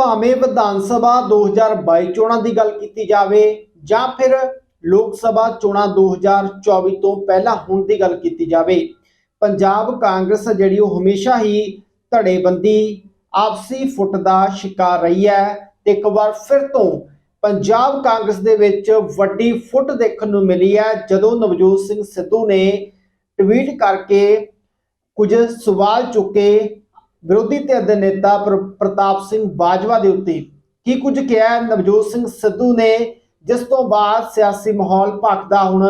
ਭਾਵੇਂ ਵਿਧਾਨ ਸਭਾ 2022 ਚੋਣਾਂ ਦੀ ਗੱਲ ਕੀਤੀ ਜਾਵੇ ਜਾਂ ਫਿਰ ਲੋਕ ਸਭਾ ਚੋਣਾਂ 2024 ਤੋਂ ਪਹਿਲਾਂ ਹੁਣ ਦੀ ਗੱਲ ਕੀਤੀ ਜਾਵੇ, ਪੰਜਾਬ ਕਾਂਗਰਸ ਜਿਹੜੀ ਉਹ ਹਮੇਸ਼ਾ ਹੀ ਧੜੇਬੰਦੀ, ਆਪਸੀ ਫੁੱਟ ਦਾ ਸ਼ਿਕਾਰ ਰਹੀ ਹੈ ਤੇ ਇੱਕ ਵਾਰ ਫਿਰ ਤੋਂ ਪੰਜਾਬ ਕਾਂਗਰਸ ਦੇ ਵਿੱਚ ਵੱਡੀ ਫੁੱਟ ਦੇਖਣ ਨੂੰ ਮਿਲੀ ਹੈ ਜਦੋਂ ਨਵਜੋਤ ਸਿੰਘ ਸਿੱਧੂ ਨੇ ਟਵੀਟ ਕਰਕੇ ਕੁਝ ਸਵਾਲ ਚੁੱਕੇ ਵਿਰੋਧੀ ਧਿਰ ਦੇ ਨੇਤਾ ਪ੍ਰ- ਪ੍ਰਤਾਪ ਸਿੰਘ ਬਾਜਵਾ ਦੇ ਉੱਤੇ ਕੀ ਕੁਝ ਕਿਹਾ ਨਵਜੋਤ ਸਿੰਘ ਸਿੱਧੂ ਨੇ, ਜਿਸ ਤੋਂ ਬਾਅਦ ਸਿਆਸੀ ਮਾਹੌਲ ਭਖਦਾ ਹੁਣ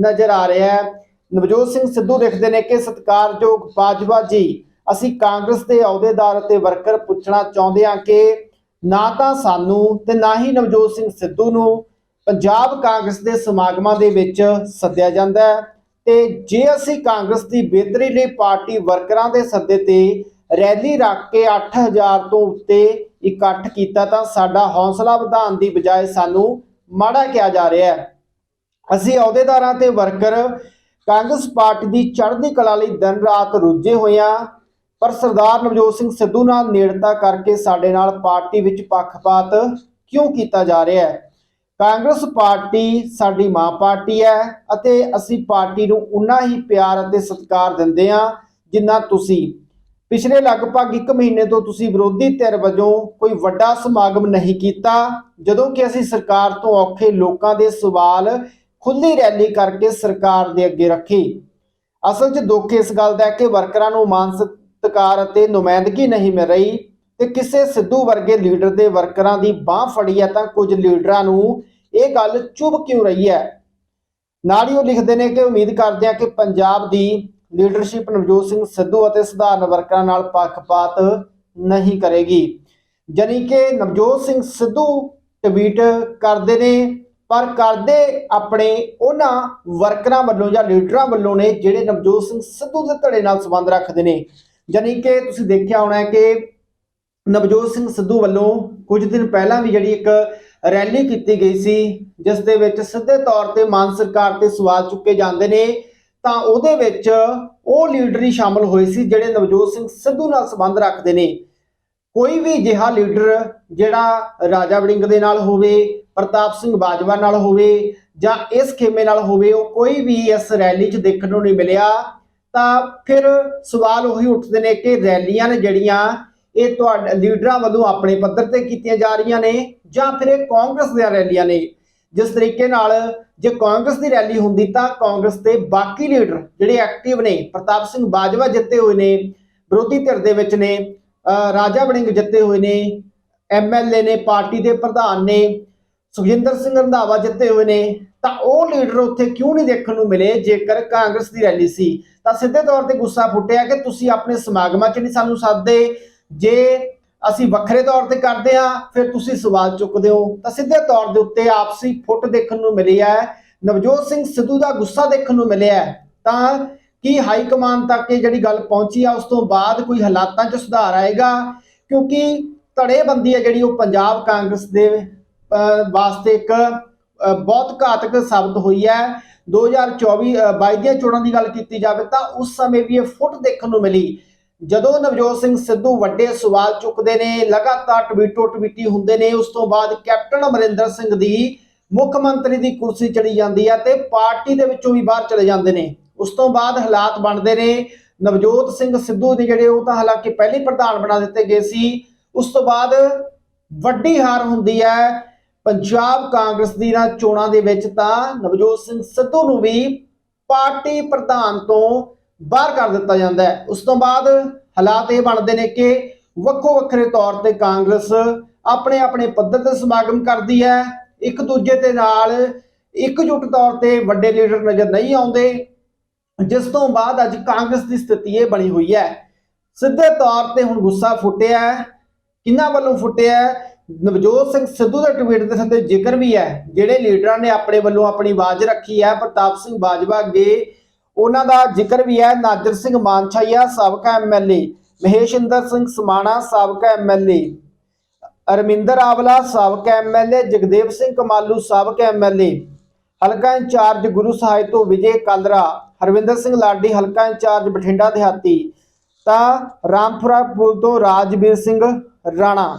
ਨਜ਼ਰ ਆ ਰਿਹਾ ਹੈ। ਨਵਜੋਤ ਸਿੰਘ ਸਿੱਧੂ ਲਿਖਦੇ ਨੇ ਕਿ ਸਤਿਕਾਰਯੋਗ ਬਾਜਵਾ ਜੀ, ਅਸੀਂ ਕਾਂਗਰਸ ਦੇ ਅਹੁਦੇਦਾਰ ਅਤੇ ਵਰਕਰ ਪੁੱਛਣਾ ਚਾਹੁੰਦੇ ਹਾਂ ਕਿ ਨਾ ਤਾਂ ਸਾਨੂੰ ਤੇ ਨਾ ਹੀ ਨਵਜੋਤ ਸਿੰਘ ਸਿੱਧੂ ਨੂੰ ਪੰਜਾਬ ਕਾਂਗਰਸ ਦੇ ਸਮਾਗਮਾਂ ਦੇ ਵਿੱਚ ਸੱਦਿਆ ਜਾਂਦਾ ਹੈ। ਤੇ ਜੇ ਅਸੀਂ ਕਾਂਗਰਸ ਦੀ ਬਿਹਤਰੀ ਲਈ ਪਾਰਟੀ ਵਰਕਰਾਂ ਦੇ ਸੱਦੇ ਤੇ ਰੈਲੀ ਰੱਖ ਕੇ 8000 ਤੋਂ ਉੱਤੇ ਇਕੱਠ ਕੀਤਾ ਤਾਂ ਸਾਡਾ ਹੌਸਲਾ ਵਧਾਉਣ ਦੀ ਬਜਾਏ ਸਾਨੂੰ ਮਾੜਾ ਕਿਹਾ ਜਾ ਰਿਹਾ ਹੈ। ਅਸੀਂ ਅਹੁਦੇਦਾਰਾਂ ਤੇ ਵਰਕਰ ਕਾਂਗਰਸ ਪਾਰਟੀ ਦੀ ਚੜ੍ਹਦੀ ਕਲਾ ਲਈ ਦਿਨ ਰਾਤ ਰੁੱਝੇ ਹੋਏ ਹਾਂ, ਪਰ ਸਰਦਾਰ ਨਵਜੋਤ ਸਿੰਘ ਸਿੱਧੂ ਨਾਲ ਨੇੜਤਾ ਕਰਕੇ ਸਾਡੇ ਨਾਲ ਪਾਰਟੀ ਵਿੱਚ ਪੱਖਪਾਤ ਕਿਉਂ ਕੀਤਾ ਜਾ ਰਿਹਾ ਹੈ? ਕਾਂਗਰਸ ਪਾਰਟੀ ਸਾਡੀ ਮਾਂ ਪਾਰਟੀ ਹੈ ਅਤੇ ਅਸੀਂ ਪਾਰਟੀ ਨੂੰ ਉਨਾ ਹੀ ਪਿਆਰ ਅਤੇ ਸਤਿਕਾਰ ਦਿੰਦੇ ਹਾਂ ਜਿੰਨਾ ਤੁਸੀਂ। ਪਿਛਲੇ ਲਗਭਗ 1 ਮਹੀਨੇ ਤੋਂ ਤੁਸੀਂ ਵਿਰੋਧੀ ਧਿਰ ਵਜੋਂ ਕੋਈ ਵੱਡਾ ਸਮਾਗਮ ਨਹੀਂ ਕੀਤਾ, ਜਦੋਂ ਕਿ ਅਸੀਂ ਸਰਕਾਰ ਤੋਂ ਔਖੇ ਲੋਕਾਂ ਦੇ ਸਵਾਲ ਖੁੱਲੀ ਰੈਲੀ ਕਰਕੇ ਸਰਕਾਰ ਦੇ ਅੱਗੇ ਰੱਖੀ। ਅਸਲ 'ਚ ਦੁੱਖ ਇਸ ਗੱਲ ਦਾ ਹੈ ਕਿ ਵਰਕਰਾਂ ਨੂੰ ਮਾਨ ਸਤਿਕਾਰ ਅਤੇ ਨੁਮਾਇੰਦਗੀ ਨਹੀਂ ਮਿਲ ਰਹੀ ਤੇ ਕਿਸੇ ਸਿੱਧੂ ਵਰਗੇ ਲੀਡਰ ਦੇ ਵਰਕਰਾਂ ਦੀ ਬਾਹ ਫੜੀ ਹੈ ਤਾਂ ਕੁਝ ਲੀਡਰਾਂ ਨੂੰ ਇਹ ਗੱਲ ਚੁਭ ਕਿਉਂ ਰਹੀ ਹੈ? ਨਾਲ ਹੀ ਉਹ ਲਿਖਦੇ ਨੇ ਕਿ ਉਮੀਦ ਕਰਦੇ ਆ ਕਿ ਪੰਜਾਬ ਦੀ ਲੀਡਰਸ਼ਿਪ ਨਵਜੋਤ ਸਿੰਘ ਸਿੱਧੂ ਅਤੇ ਸਧਾਰਨ ਵਰਕਰਾਂ ਨਾਲ ਪੱਖਪਾਤ ਨਹੀਂ ਕਰੇਗੀ। ਜਾਣੀ ਕਿ ਨਵਜੋਤ ਸਿੰਘ ਸਿੱਧੂ ਟਵੀਟ ਕਰਦੇ ਨੇ, ਪਰ ਕਰਦੇ ਆਪਣੇ ਉਹਨਾਂ ਵਰਕਰਾਂ ਵੱਲੋਂ ਜਾਂ ਲੀਡਰਾਂ ਵੱਲੋਂ ਨੇ ਜਿਹੜੇ ਨਵਜੋਤ ਸਿੰਘ ਸਿੱਧੂ ਦੇ ਧੜੇ ਨਾਲ ਸੰਬੰਧ ਰੱਖਦੇ ਨੇ। ਜਾਣੀ ਕਿ ਤੁਸੀਂ ਦੇਖਿਆ ਹੋਣਾ ਹੈ ਕਿ ਨਵਜੋਤ ਸਿੰਘ ਸਿੱਧੂ ਵੱਲੋਂ ਕੁਝ ਦਿਨ ਪਹਿਲਾਂ ਵੀ ਜਿਹੜੀ ਇੱਕ ਰੈਲੀ ਕੀਤੀ ਗਈ ਸੀ, ਜਿਸ ਦੇ ਵਿੱਚ ਸਿੱਧੇ ਤੌਰ ਤੇ ਮਾਨ ਸਰਕਾਰ ਤੇ ਸਵਾਲ ਚੁੱਕੇ ਜਾਂਦੇ ਨੇ ਤਾਂ ਉਹਦੇ ਵਿੱਚ ਉਹ ਲੀਡਰ ਹੀ ਸ਼ਾਮਲ ਹੋਏ ਸੀ ਜਿਹੜੇ ਨਵਜੋਤ ਸਿੰਘ ਸਿੱਧੂ ਨਾਲ ਸੰਬੰਧ ਰੱਖਦੇ ਨੇ। ਕੋਈ ਵੀ ਜਿਹਾ ਲੀਡਰ ਜਿਹੜਾ ਰਾਜਾ ਵੜਿੰਗ ਦੇ ਨਾਲ ਹੋਵੇ, ਪ੍ਰਤਾਪ ਸਿੰਘ ਬਾਜਵਾ ਨਾਲ ਹੋਵੇ ਜਾਂ ਇਸ ਖੇਮੇ ਨਾਲ ਹੋਵੇ, ਉਹ ਕੋਈ ਵੀ ਇਸ ਰੈਲੀ 'ਚ ਦੇਖਣ ਨੂੰ ਨਹੀਂ ਮਿਲਿਆ, ਤਾਂ ਫਿਰ ਸਵਾਲ ਉਹੀ ਉੱਠਦੇ ਨੇ ਕਿ ਰੈਲੀਆਂ ਨੇ ਜਿਹੜੀਆਂ ਇਹ ਤੁਹਾਡੇ, ਲੀਡਰਾਂ ਵੱਲੋਂ ਆਪਣੇ ਪੱਧਰ ਤੇ ਕੀਤੀਆਂ ਜਾ ਰਹੀਆਂ ਨੇ ਜਾਂ ਫਿਰ ਇਹ ਕਾਂਗਰਸ ਦੀਆਂ ਰੈਲੀਆਂ ਨੇ। ਜਿਸ ਤਰੀਕੇ ਨਾਲ ਜੇ ਕਾਂਗਰਸ ਦੀ ਰੈਲੀ ਹੁੰਦੀ ਤਾਂ ਕਾਂਗਰਸ ਦੇ ਬਾਕੀ ਲੀਡਰ ਜਿਹੜੇ ਐਕਟਿਵ ਨੇ, ਪ੍ਰਤਾਪ ਸਿੰਘ ਬਾਜਵਾ ਜਿੱਤੇ ਹੋਏ ਨੇ, ਵਿਰੋਧੀ ਧਿਰ ਦੇ ਵਿੱਚ ਨੇ ਰਾਜਾ ਵੜਿੰਗ ਜਿੱਤੇ ਹੋਏ ਨੇ ਐਮਐਲਏ ਨੇ, ਪਾਰਟੀ ਦੇ ਪ੍ਰਧਾਨ ਨੇ, ਸੁਖਜਿੰਦਰ ਸਿੰਘ ਰੰਧਾਵਾ ਜਿੱਤੇ ਹੋਏ ਨੇ, ਤਾਂ ਉਹ ਲੀਡਰ ਉੱਥੇ ਕਿਉਂ ਨਹੀਂ ਦੇਖਣ ਨੂੰ ਮਿਲੇ ਜੇਕਰ ਕਾਂਗਰਸ ਦੀ ਰੈਲੀ ਸੀ? ਤਾਂ ਸਿੱਧੇ ਤੌਰ ਤੇ ਗੁੱਸਾ ਫੁੱਟਿਆ ਕਿ ਤੁਸੀਂ ਆਪਣੇ ਸਮਾਗਮਾਂ 'ਚ ਨਹੀਂ ਸਾਨੂੰ ਸੱਦਦੇ। ਜੇ ਅਸੀਂ ਵੱਖਰੇ ਤੌਰ ਤੇ ਕਰਦੇ ਹਾਂ ਫਿਰ ਤੁਸੀਂ ਸਵਾਲ ਚੁੱਕਦੇ ਹੋ। ਤਾਂ ਸਿੱਧੇ ਤੌਰ ਦੇ ਉੱਤੇ ਆਪਸੀ ਫੁੱਟ ਦੇਖਣ ਨੂੰ ਮਿਲੀ ਹੈ। ਨਵਜੋਤ ਸਿੰਘ ਸਿੱਧੂ ਦਾ ਗੁੱਸਾ ਦੇਖਣ ਨੂੰ ਮਿਲਿਆ ਤਾਂ ਕੀ ਹਾਈ ਕਮਾਨ ਤੱਕ ਇਹ ਜਿਹੜੀ ਗੱਲ ਪਹੁੰਚੀ ਆ ਉਸ ਤੋਂ ਬਾਅਦ ਕੋਈ ਹਾਲਾਤਾਂ 'ਚ ਸੁਧਾਰ ਆਏਗਾ? ਕਿਉਂਕਿ ਧੜੇਬੰਦੀ ਹੈ ਜਿਹੜੀ ਉਹ ਪੰਜਾਬ ਕਾਂਗਰਸ ਦੇ ਵਾਸਤੇ ਇੱਕ ਬਹੁਤ ਘਾਤਕ ਸਾਬਤ ਹੋਈ ਹੈ। 2024 ਅਹ, 22 ਦੀਆਂ ਚੋਣਾਂ ਦੀ ਗੱਲ ਕੀਤੀ ਜਾਵੇ ਤਾਂ ਉਸ ਸਮੇਂ ਵੀ ਇਹ ਫੁੱਟ ਦੇਖਣ ਨੂੰ ਮਿਲੀ। ਜਦੋਂ ਨਵਜੋਤ ਸਿੰਘ ਸਿੱਧੂ ਵੱਡੇ ਸਵਾਲ ਚੁੱਕਦੇ ਨੇ, ਲਗਾਤਾਰ ਟਵੀਟੋ ਟਵੀਟੀ ਹੁੰਦੇ ਨੇ, ਉਸ ਤੋਂ ਬਾਅਦ ਕੈਪਟਨ ਅਮਰਿੰਦਰ ਸਿੰਘ ਦੀ ਮੁੱਖ ਮੰਤਰੀ ਦੀ ਕੁਰਸੀ ਚੜੀ ਜਾਂਦੀ ਹੈ ਤੇ ਪਾਰਟੀ ਦੇ ਵਿੱਚੋਂ ਵੀ ਬਾਹਰ ਚਲੇ ਜਾਂਦੇ ਨੇ। ਉਸ ਤੋਂ ਬਾਅਦ ਹਾਲਾਤ ਬਣਦੇ ਨੇ। ਨਵਜੋਤ ਸਿੰਘ ਸਿੱਧੂ ਦੇ ਜਿਹੜੇ ਉਹ ਤਾਂ ਹਾਲਾਂਕਿ ਪਹਿਲੇ ਪ੍ਰਧਾਨ ਬਣਾ ਦਿੱਤੇ ਗਏ ਸੀ, ਉਸ ਤੋਂ ਬਾਅਦ ਵੱਡੀ ਹਾਰ ਹੁੰਦੀ ਹੈ ਪੰਜਾਬ ਕਾਂਗਰਸ ਦੀ ਨਾ ਚੋਣਾਂ ਦੇ ਵਿੱਚ ਤਾਂ ਨਵਜੋਤ ਸਿੰਘ ਸਿੱਧੂ ਨੂੰ ਵੀ ਪਾਰਟੀ ਪ੍ਰਧਾਨ ਤੋਂ ਬਾਹਰ ਕਰ ਦਿੱਤਾ ਜਾਂਦਾ ਹੈ। ਉਸ ਤੋਂ ਬਾਅਦ ਹਾਲਾਤ ਇਹ ਬਣਦੇ ਨੇ ਕਿ ਵੱਖੋ ਵੱਖਰੇ ਤੌਰ ਤੇ ਕਾਂਗਰਸ ਆਪਣੇ ਆਪਣੇ ਪੱਧਰ ਤੇ ਸਮਾਗਮ ਕਰਦੀ ਹੈ। ਇੱਕ ਦੂਜੇ ਦੇ ਨਾਲ ਇਕਜੁੱਟ ਤੌਰ ਤੇ ਵੱਡੇ ਲੀਡਰ ਨਜ਼ਰ ਨਹੀਂ ਆਉਂਦੇ। ਜਿਸ ਤੋਂ ਬਾਅਦ ਅੱਜ ਕਾਂਗਰਸ ਦੀ ਸਥਿਤੀ ਇਹ ਬਣੀ ਹੋਈ ਹੈ। ਸਿੱਧੇ ਤੌਰ ਤੇ ਹੁਣ ਗੁੱਸਾ ਫੁੱਟਿਆ ਹੈ। ਕਿਹਨਾਂ ਵੱਲੋਂ ਫੁੱਟਿਆ ਹੈ? ਨਵਜੋਤ ਸਿੰਘ ਸਿੱਧੂ ਦਾ ਟਵੀਟ ਦੇ ਥੱਲੇ ਜ਼ਿਕਰ ਵੀ ਹੈ। ਜਿਹੜੇ ਲੀਡਰਾਂ ਨੇ ਆਪਣੇ ਵੱਲੋਂ ਆਪਣੀ ਆਵਾਜ਼ ਰੱਖੀ ਹੈ। ਪ੍ਰਤਾਪ ਸਿੰਘ ਬਾਜਵਾ ਅੱਗੇ ਉਹਨਾਂ ਦਾ ਜ਼ਿਕਰ ਵੀ ਹੈ। ਨਾਜਰ ਸਿੰਘ ਮਾਨਛਾਈਆ, ਸਾਬਕਾ ਐਮਐਲਏ ਮਹੇਸ਼ਿੰਦਰ ਸਿੰਘ ਸਮਾਣਾ, ਸਾਬਕਾ ਐਮਐਲਏ ਅਰਮਿੰਦਰ ਆਵਲਾ, ਸਾਬਕਾ ਐਮਐਲਏ ਜਗਦੇਵ ਸਿੰਘ ਕਮਾਲੂ, ਸਾਬਕਾ ਐਮਐਲਏ ਹਲਕਾ ਇੰਚਾਰਜ ਗੁਰੂ ਸਾਹਿਬ ਤੋਂ ਵਿਜੇ ਕਾਲਰਾ, ਹਰਵਿੰਦਰ ਸਿੰਘ ਲਾਡੀ, ਹਲਕਾ ਇੰਚਾਰਜ ਬਠਿੰਡਾ ਦਿਹਾਤੀ। ਤਾਂ ਰਾਮਪੁਰਾ ਪੁਲ ਤੋਂ ਰਾਜਵੀਰ ਸਿੰਘ ਰਾਣਾ।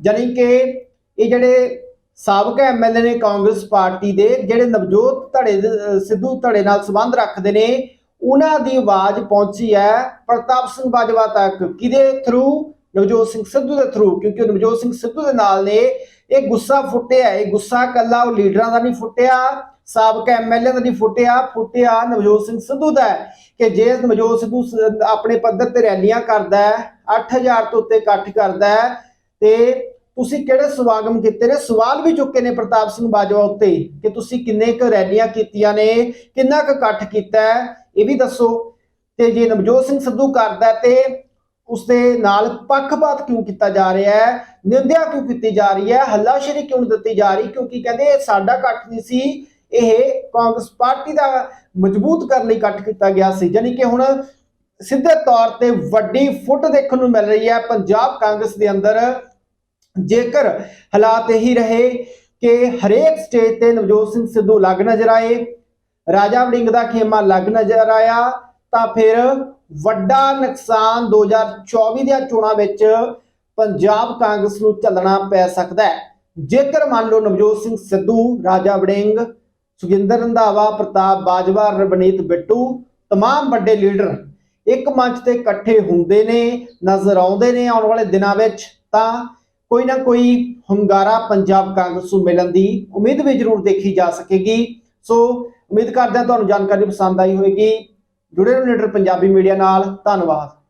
ਜਾਣੀ ਕਿ ਇਹ ਜਿਹੜੇ ਸਾਬਕਾ ਐਮਐਲਏ ਨੇ ਕਾਂਗਰਸ ਪਾਰਟੀ ਦੇ ਜਿਹੜੇ ਨਵਜੋਤ ਧੜੇ ਦੇ- ਸਿੱਧੂ ਧੜੇ ਨਾਲ ਸੰਬੰਧ ਰੱਖਦੇ ਨੇ, ਉਹਨਾਂ ਦੀ ਆਵਾਜ਼ ਪਹੁੰਚੀ ਹੈ ਪ੍ਰਤਾਪ ਸਿੰਘ ਬਾਜਵਾ ਤੱਕ। ਕਿਹਦੇ ਥਰੂ ਨਵਜੋਤ ਸਿੰਘ ਸਿੱਧੂ ਦੇ ਥਰੂ ਕਿਉਂਕਿ ਨਵਜੋਤ ਸਿੰਘ ਸਿੱਧੂ ਦੇ ਨਾਲ ਨੇ। ਇਹ ਗੁੱਸਾ ਫੁੱਟਿਆ, ਇਹ ਗੁੱਸਾ ਕੱਲਾ ਉਹ ਲੀਡਰਾਂ ਦਾ ਨਹੀਂ ਫੁੱਟਿਆ, ਸਾਬਕਾ ਐਮਐਲਏ ਦਾ ਨਹੀਂ ਫੁੱਟਿਆ ਫੁੱਟਿਆ ਨਵਜੋਤ ਸਿੰਘ ਸਿੱਧੂ ਦਾ ਕਿ ਜੇ ਨਵਜੋਤ ਸਿੱਧੂ ਆਪਣੇ ਪੱਧਰ ਤੇ ਰੈਲੀਆਂ ਕਰਦਾ ਹੈ 8000 ਤੋਂ ਉੱਤੇ ਇਕੱਠ ਕਰਦਾ ਹੈ, ਤੇ ਤੁਸੀਂ ਕਿਹੜੇ ਸਵਾਗਮ ਕੀਤੇ ਨੇ? ਸਵਾਲ ਵੀ ਚੁੱਕੇ ਨੇ ਪ੍ਰਤਾਪ ਸਿੰਘ ਬਾਜਵਾ ਉੱਤੇ ਕਿ ਤੁਸੀਂ ਕਿੰਨੇ ਕੁ ਰੈਲੀਆਂ ਕੀਤੀਆਂ ਨੇ, ਕਿੰਨਾ ਕੁ ਇਕੱਠ ਕੀਤਾ ਇਹ ਵੀ ਦੱਸੋ। ਤੇ ਜੇ ਨਵਜੋਤ ਸਿੰਘ ਸਿੱਧੂ ਕਰਦਾ ਤੇ ਉਸਦੇ ਨਾਲ ਪੱਖਪਾਤ ਕਿਉਂ ਕੀਤਾ ਜਾ ਰਿਹਾ ਹੈ? ਨਿੰਦਿਆ ਕਿਉਂ ਕੀਤੀ ਜਾ ਰਹੀ ਹੈ? ਹੱਲਾਸ਼ੇਰੀ ਕਿਉਂ ਦਿੱਤੀ ਜਾ ਰਹੀ? ਕਿਉਂਕਿ ਕਹਿੰਦੇ ਇਹ ਸਾਡਾ ਇਕੱਠ ਨਹੀਂ ਸੀ, ਇਹ ਕਾਂਗਰਸ ਪਾਰਟੀ ਦਾ ਮਜ਼ਬੂਤ ਕਰਨ ਲਈ ਇਕੱਠ ਕੀਤਾ ਗਿਆ ਸੀ। ਯਾਨੀ ਕਿ ਹੁਣ ਸਿੱਧੇ ਤੌਰ ਤੇ ਵੱਡੀ ਫੁੱਟ ਦੇਖਣ ਨੂੰ ਮਿਲ ਰਹੀ ਹੈ। ਪੰਜਾਬ ਕਾਂਗਰਸ ਦੇ ਅੰਦਰ ਜੇਕਰ ਹਾਲਾਤ ਇਹੀ ਰਹੇ ਕਿ ਹਰੇਕ ਸਟੇਜ ਤੇ ਨਵਜੋਤ ਸਿੰਘ ਸਿੱਧੂ ਲੱਗ ਨਜ਼ਰ ਆਏ ਰਾਜਾ ਵੜਿੰਗ ਦਾ ਖੇਮਾ ਲੱਗ ਨਜ਼ਰ ਆਇਆ ਤਾਂ ਫਿਰ ਵੱਡਾ ਨੁਕਸਾਨ 2024 ਦੀਆਂ ਚੋਣਾਂ ਵਿੱਚ ਪੰਜਾਬ ਕਾਂਗਰਸ ਨੂੰ ਝੱਲਣਾ ਪੈ ਸਕਦਾ ਹੈ ਜੇਕਰ ਮੰਨ ਲਓ ਨਵਜੋਤ ਸਿੰਘ ਸਿੱਧੂ ਰਾਜਾ ਵੜਿੰਗ ਸੁਖਿੰਦਰ ਰੰਧਾਵਾ ਪ੍ਰਤਾਪ ਬਾਜਵਾ ਰਵਨੀਤ ਬਿੱਟੂ तमाम ਵੱਡੇ ਲੀਡਰ ਇੱਕ ਮੰਚ ਤੇ ਇਕੱਠੇ ਹੁੰਦੇ ਨੇ ਨਜ਼ਰ ਆਉਂਦੇ ਨੇ ਆਉਣ ਵਾਲੇ ਦਿਨਾਂ ਵਿੱਚ ਤਾਂ ਕੋਈ ਨਾ ਕੋਈ ਹੁੰਗਾਰਾ ਪੰਜਾਬ ਕਾਂਗਰਸ ਨੂੰ ਮਿਲਣ ਦੀ ਉਮੀਦ ਵੀ ਜ਼ਰੂਰ ਦੇਖੀ ਜਾ ਸਕੇਗੀ। ਸੋ ਉਮੀਦ ਕਰਦੇ ਹਾਂ ਤੁਹਾਨੂੰ ਜਾਣਕਾਰੀ ਪਸੰਦ ਆਈ ਹੋਵੇਗੀ। ਜੁੜੇ ਰਹੋ ਲੀਡਰ ਪੰਜਾਬੀ ਮੀਡੀਆ ਨਾਲ। ਧੰਨਵਾਦ।